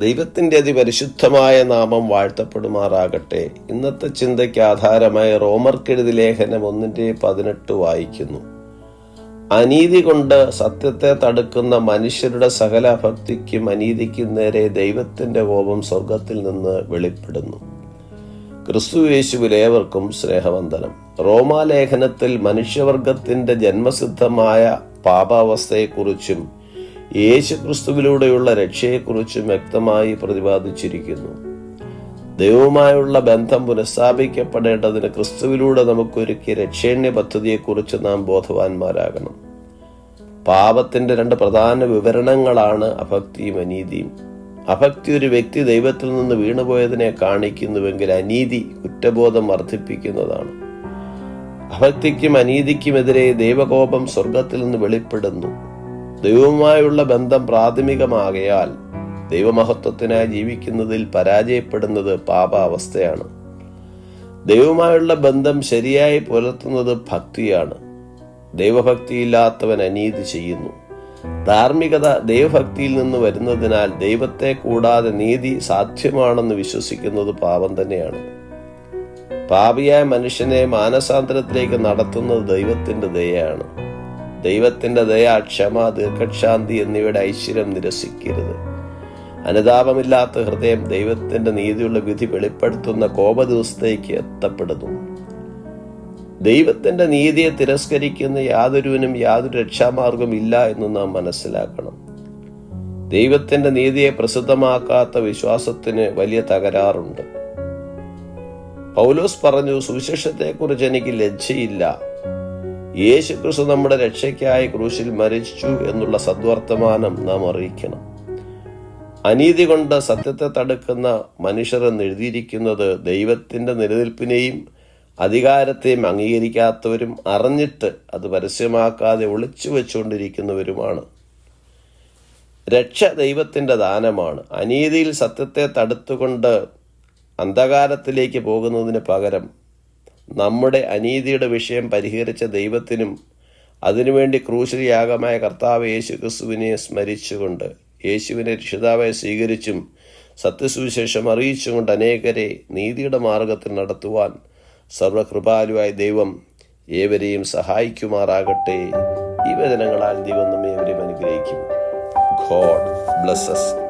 ദൈവത്തിന്റെ അതിപരിശുദ്ധമായ നാമം വാഴ്ത്തപ്പെടുമാറാകട്ടെ. ഇന്നത്തെ ചിന്തയ്ക്ക് ആധാരമായ റോമർക്കെഴുതി ലേഖനം ഒന്നിന്റെ പതിനെട്ട് വായിക്കുന്നു. അനീതി കൊണ്ട് സത്യത്തെ തടുക്കുന്ന മനുഷ്യരുടെ സകല ഭക്തിക്കും അനീതിക്കും നേരെ ദൈവത്തിന്റെ കോപം സ്വർഗത്തിൽ നിന്ന് വെളിപ്പെടുന്നു. ക്രിസ്തു യേശുവിലേവർക്കും സ്നേഹവന്ദനം. റോമാലേഖനത്തിൽ മനുഷ്യവർഗത്തിന്റെ ജന്മസിദ്ധമായ പാപാവസ്ഥയെക്കുറിച്ചും യേശു ക്രിസ്തുവിലൂടെയുള്ള രക്ഷയെക്കുറിച്ചും വ്യക്തമായി പ്രതിപാദിച്ചിരിക്കുന്നു. ദൈവവുമായുള്ള ബന്ധം പുനഃസ്ഥാപിക്കപ്പെടേണ്ടതിന് ക്രിസ്തുവിലൂടെ നമുക്കൊരുക്കിയ രക്ഷേണ്യ പദ്ധതിയെക്കുറിച്ച് നാം ബോധവാന്മാരാകണം. പാപത്തിന്റെ രണ്ട് പ്രധാന വിവരണങ്ങളാണ് അഭക്തിയും അനീതിയും. അഭക്തി ഒരു വ്യക്തി ദൈവത്തിൽ നിന്ന് വീണുപോയതിനെ കാണിക്കുന്നുവെങ്കിൽ അനീതി കുറ്റബോധം വർദ്ധിപ്പിക്കുന്നതാണ്. അഭക്തിക്കും അനീതിക്കുമെതിരെ ദൈവകോപം സ്വർഗത്തിൽ നിന്ന് വെളിപ്പെടുന്നു. ദൈവവുമായുള്ള ബന്ധം പ്രാഥമികമാകയാൽ ദൈവമഹത്വത്തിനായി ജീവിക്കുന്നതിൽ പരാജയപ്പെടുന്നത് പാപാവസ്ഥയാണ്. ദൈവവുമായുള്ള ബന്ധം ശരിയായി പുലർത്തുന്നത് ഭക്തിയാണ്. ദൈവഭക്തിയില്ലാത്തവൻ അനീതി ചെയ്യുന്നു. ധാർമ്മികത ദൈവഭക്തിയിൽ നിന്ന് വരുന്നതിനാൽ ദൈവത്തെ കൂടാതെ നീതി സാധ്യമാണെന്ന് വിശ്വസിക്കുന്നത് പാപം തന്നെയാണ്. പാപിയായ മനുഷ്യനെ മാനസാന്തരത്തിലേക്ക് നടത്തുന്നത് ദൈവത്തിന്റെ ദയയാണ്. ദൈവത്തിന്റെ ദയ ക്ഷമ ദീർഘക്ഷാന്തി എന്നിവയുടെ ഐശ്വര്യം നിരസിക്കരുത്. അനുതാപമില്ലാത്ത ഹൃദയം ദൈവത്തിന്റെ നീതിയുള്ള വിധി വെളിപ്പെടുത്തുന്ന കോപദിവസത്തേക്ക് എത്തപ്പെടുന്നു. ദൈവത്തിന്റെ നീതിയെ തിരസ്കരിക്കുന്ന യാതൊരുവിനും യാതൊരു രക്ഷാമാർഗം ഇല്ല എന്ന് നാം മനസ്സിലാക്കണം. ദൈവത്തിന്റെ നീതിയെ പ്രസിദ്ധമാക്കാത്ത വിശ്വാസത്തിന് വലിയ തകരാറുണ്ട്. പൗലോസ് പറഞ്ഞു സുവിശേഷത്തെക്കുറിച്ച് എനിക്ക് ലജ്ജയില്ല. യേശു ക്രിസ്തു നമ്മുടെ രക്ഷയ്ക്കായി ക്രൂശിൽ മരിച്ചു എന്നുള്ള സദ്വർത്തമാനം നാം അറിയിക്കണം. അനീതി കൊണ്ട് സത്യത്തെ തടുക്കുന്ന മനുഷ്യർ എഴുതിയിരിക്കുന്നത് ദൈവത്തിന്റെ നിലനിൽപ്പിനെയും അധികാരത്തെയും അംഗീകരിക്കാത്തവരും അറിഞ്ഞിട്ട് അത് പരസ്യമാക്കാതെ ഒളിച്ചു വെച്ചുകൊണ്ടിരിക്കുന്നവരുമാണ്. രക്ഷ ദൈവത്തിന്റെ ദാനമാണ്. അനീതിയിൽ സത്യത്തെ തടുത്തുകൊണ്ട് അന്ധകാരത്തിലേക്ക് പോകുന്നതിന് പകരം നമ്മുടെ അനീതിയുടെ വിഷയം പരിഹരിച്ച ദൈവത്തിനും അതിനുവേണ്ടി ക്രൂശിൽ യാഗമായ കർത്താവ് യേശു ക്രിസ്തുവിനെ സ്മരിച്ചുകൊണ്ട് യേശുവിനെ രക്ഷിതാവായി സ്വീകരിച്ചും സത്യസുവിശേഷം അറിയിച്ചുകൊണ്ട് അനേകരെ നീതിയുടെ മാർഗത്തിൽ നടത്തുവാൻ സർവകൃപാലുവായ ദൈവം ഏവരെയും സഹായിക്കുമാറാകട്ടെ. ഈ വചനങ്ങളാൽ ദൈവം നമ്മെ ഏവരെയും അനുഗ്രഹിക്കും. God blesses.